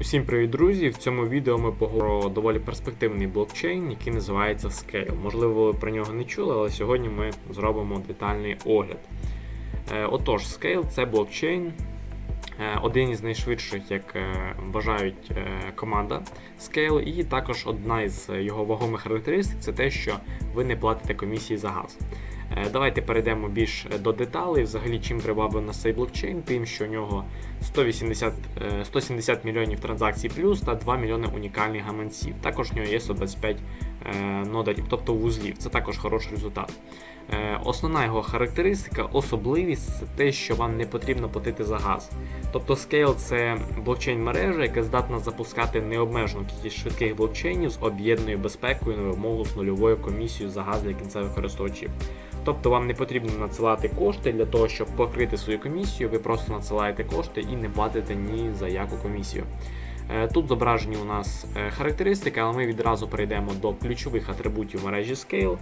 Усім привіт, друзі! В цьому відео ми поговоримо про доволі перспективний блокчейн, який називається Scale. Можливо, ви про нього не чули, але сьогодні ми зробимо детальний огляд. Е, Отож, Scale це блокчейн, е, один із найшвидших, як е, вважають команда Scale, і також одна із його вагомих характеристик це те, що ви не платите комісії за газ. Е, Давайте перейдемо більш до деталей. Взагалі, чим привабив нас цей блокчейн, тим, що у нього 180, е, 170 мільйонів транзакцій плюс та 2 мільйони унікальних гаманців. Також у нього є 125 е, нодарів, тобто вузлів. Це також хороший результат. Е, Основна його характеристика, особливість це те, що вам не потрібно платити за газ. Тобто Scale це блокчейн мережа, яка здатна запускати необмежену кількість швидких блокчейнів з об'єднаною безпекою на вимогу з нульовою комісією за газ для кінцевих користувачів. Тобто вам не потрібно надсилати кошти для того, щоб покрити свою комісію, ви просто надсилаєте кошти і не платите ні за яку комісію. Е, Тут зображені у нас е, характеристики, але ми відразу перейдемо до ключових атрибутів мережі Scale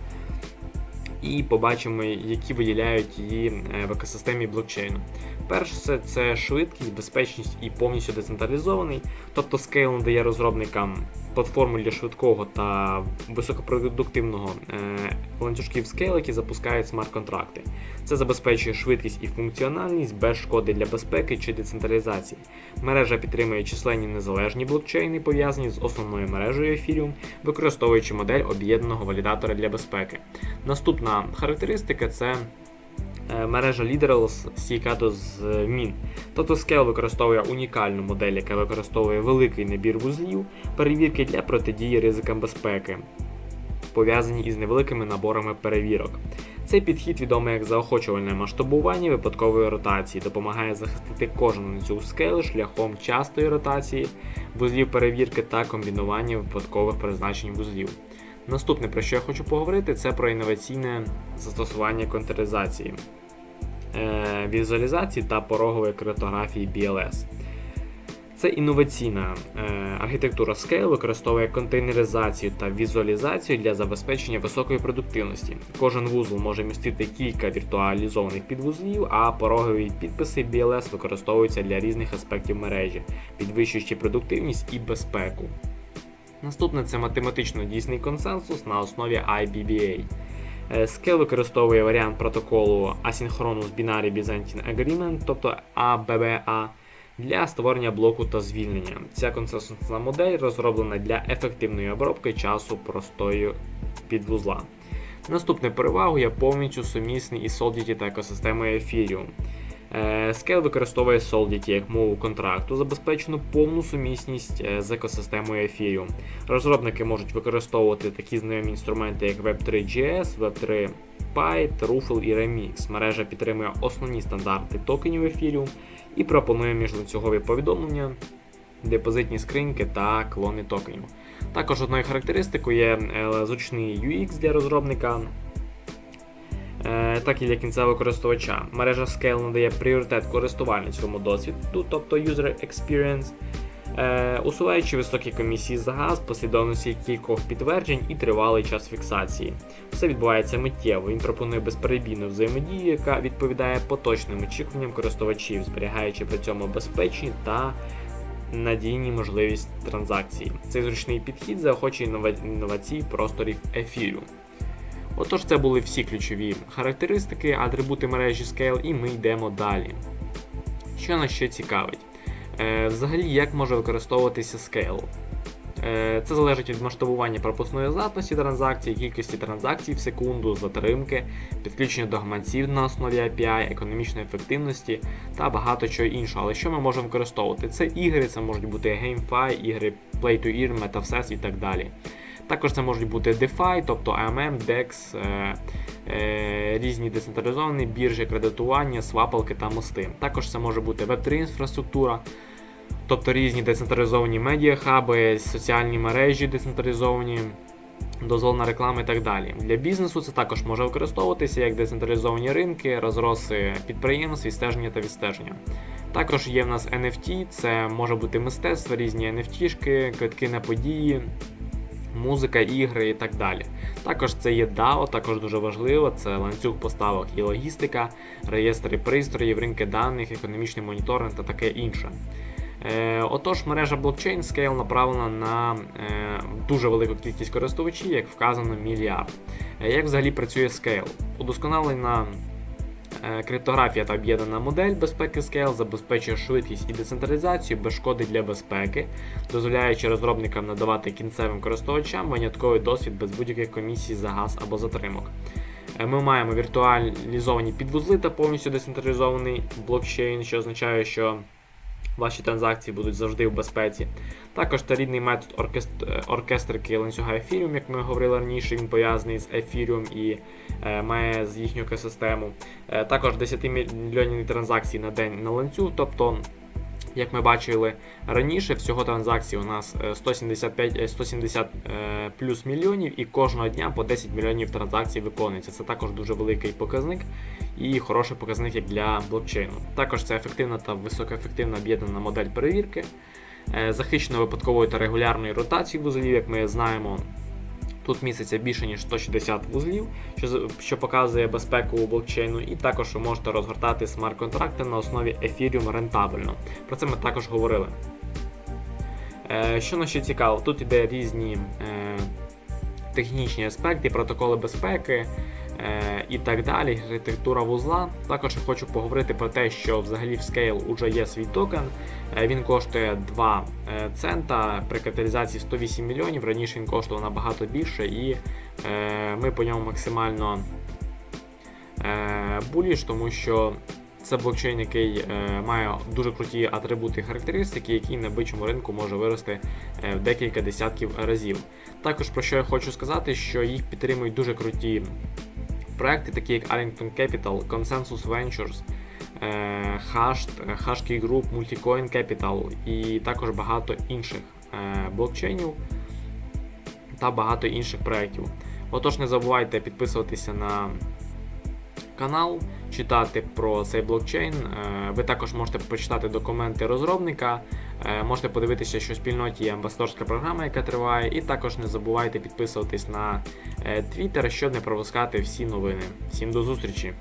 і побачимо, які виділяють її е, в екосистемі блокчейну. Перше, це, це швидкість, безпечність і повністю децентралізований. Тобто Scale надає розробникам платформу для швидкого та високопродуктивного е, ланцюжків Scale, які запускають смарт-контракти. Це забезпечує швидкість і функціональність без шкоди для безпеки чи децентралізації. Мережа підтримує численні незалежні блокчейни, пов'язані з основною мережею Ethereum, використовуючи модель об'єднаного валідатора для безпеки. Наступна характеристика це мережа Leaderless стійка змін. Тобто Scale використовує унікальну модель, яка використовує великий набір вузлів, перевірки для протидії ризикам безпеки, пов'язані із невеликими наборами перевірок. Цей підхід відомий як заохочувальне масштабування випадкової ротації, допомагає захистити кожен ланцюг Scale шляхом частої ротації, вузлів перевірки та комбінування випадкових призначень вузлів. Наступне, про що я хочу поговорити, це про інноваційне застосування контейнеризації, е, візуалізації та порогової криптографії BLS. Це інноваційна е, архітектура Scale використовує контейнеризацію та візуалізацію для забезпечення високої продуктивності. Кожен вузол може містити кілька віртуалізованих підвузлів, а порогові підписи BLS використовуються для різних аспектів мережі, підвищуючи продуктивність і безпеку. Наступне це математично дійсний консенсус на основі IBBA. Е, Scale використовує варіант протоколу Asynchronous Binary Byzantine Agreement, тобто ABBA, для створення блоку та звільнення. Ця консенсусна модель розроблена для ефективної обробки часу простою підвузла. Наступне перевагу є повністю сумісний із Solidity та екосистемою Ethereum. Е, Scale використовує Solidity як мову контракту, забезпечену повну сумісність е, з екосистемою Ethereum. Розробники можуть використовувати такі знайомі інструменти, як Web3.js, Web3 Python, Ruffle і Remix. Мережа підтримує основні стандарти токенів Ethereum і пропонує міжланцюгові повідомлення, депозитні скриньки та клони токенів. Також одною характеристикою є е, зручний UX для розробника. Е, так і для кінцевого користувача. Мережа Scale надає пріоритет користувальницькому досвіду, тобто User Experience, е, усуваючи високі комісії за газ, послідовності кількох підтверджень і тривалий час фіксації. Все відбувається миттєво. Він пропонує безперебійну взаємодію, яка відповідає поточним очікуванням користувачів, зберігаючи при цьому безпечні та надійні можливість транзакції. Цей зручний підхід заохочує іннова- інновацій в просторі ефіру. Отож, це були всі ключові характеристики, атрибути мережі Scale, і ми йдемо далі. Що нас ще цікавить? Е, взагалі, як може використовуватися Scale? Е, це залежить від масштабування пропускної здатності транзакцій, кількості транзакцій в секунду, затримки, підключення до гаманців на основі API, економічної ефективності та багато чого іншого. Але що ми можемо використовувати? Це ігри, це можуть бути GameFi, ігри Play to Earn, MetaVSES і так далі. Також це можуть бути DeFi, тобто AMM, DEX, е, е, різні децентралізовані біржі, кредитування, свапалки та мости. Також це може бути Web3 інфраструктура, тобто різні децентралізовані медіахаби, соціальні мережі децентралізовані, дозволена реклама і так далі. Для бізнесу це також може використовуватися як децентралізовані ринки, розроси підприємств, відстеження та відстеження. Також є в нас NFT, це може бути мистецтво, різні NFT-шки, квитки на події, музика, ігри і так далі. Також це є DAO, також дуже важливо, це ланцюг поставок і логістика, реєстри пристроїв, ринки даних, економічний моніторинг та таке інше. Е, Отож, мережа блокчейн Scale направлена на е, дуже велику кількість користувачів, як вказано, мільярд. Е, Як взагалі працює Scale? Удосконалена криптографія та об'єднана модель безпеки Scale забезпечує швидкість і децентралізацію без шкоди для безпеки, дозволяючи розробникам надавати кінцевим користувачам винятковий досвід без будь-яких комісій за газ або затримок. Е, Ми маємо віртуалізовані підвузли та повністю децентралізований блокчейн, що означає, що ваші транзакції будуть завжди в безпеці. Також та рідний метод оркестр... е, оркестрики ланцюга Ethereum, як ми говорили раніше, він пов'язаний з Ethereum і е, має з їхню екосистему. Е, також 10 мільйонів транзакцій на день на ланцюг, тобто. Як ми бачили раніше, всього транзакцій у нас е, 175, е, 170 е, плюс мільйонів, і кожного дня по 10 мільйонів транзакцій виконується. Це також дуже великий показник і хороший показник як для блокчейну. Також це ефективна та високоефективна об'єднана модель перевірки, е, захищена випадковою та регулярною ротацією вузлів, як ми знаємо. Тут міститься більше ніж 160 вузлів, що, що показує безпеку у блокчейну, і також ви можете розгортати смарт-контракти на основі Ethereum рентабельно. Про це ми також говорили. Е, що нас ще цікаво, тут іде різні е, технічні аспекти, протоколи безпеки і так далі, архітектура вузла. Також хочу поговорити про те, що взагалі в Scale вже є свій токен. Е, Він коштує 2 е, цента при капіталізації 108 мільйонів. Раніше він коштував набагато більше, і е, ми по ньому максимально е, буліш, тому що це блокчейн, який е, має дуже круті атрибути і характеристики, які на бичому ринку може вирости е, в декілька десятків разів. Також про що я хочу сказати, що їх підтримують дуже круті проекти, такі як Arlington Capital, Consensus Ventures, е, е, Hashkey Group, Multicoin Capital і також багато інших е, блокчейнів та багато інших проєктів. Отож, не забувайте підписуватися на канал, читати про цей блокчейн. Ви також можете почитати документи розробника, можете подивитися, що в спільноті є амбасадорська програма, яка триває, і також не забувайте підписуватись на Твіттер, щоб не пропускати всі новини. Всім до зустрічі!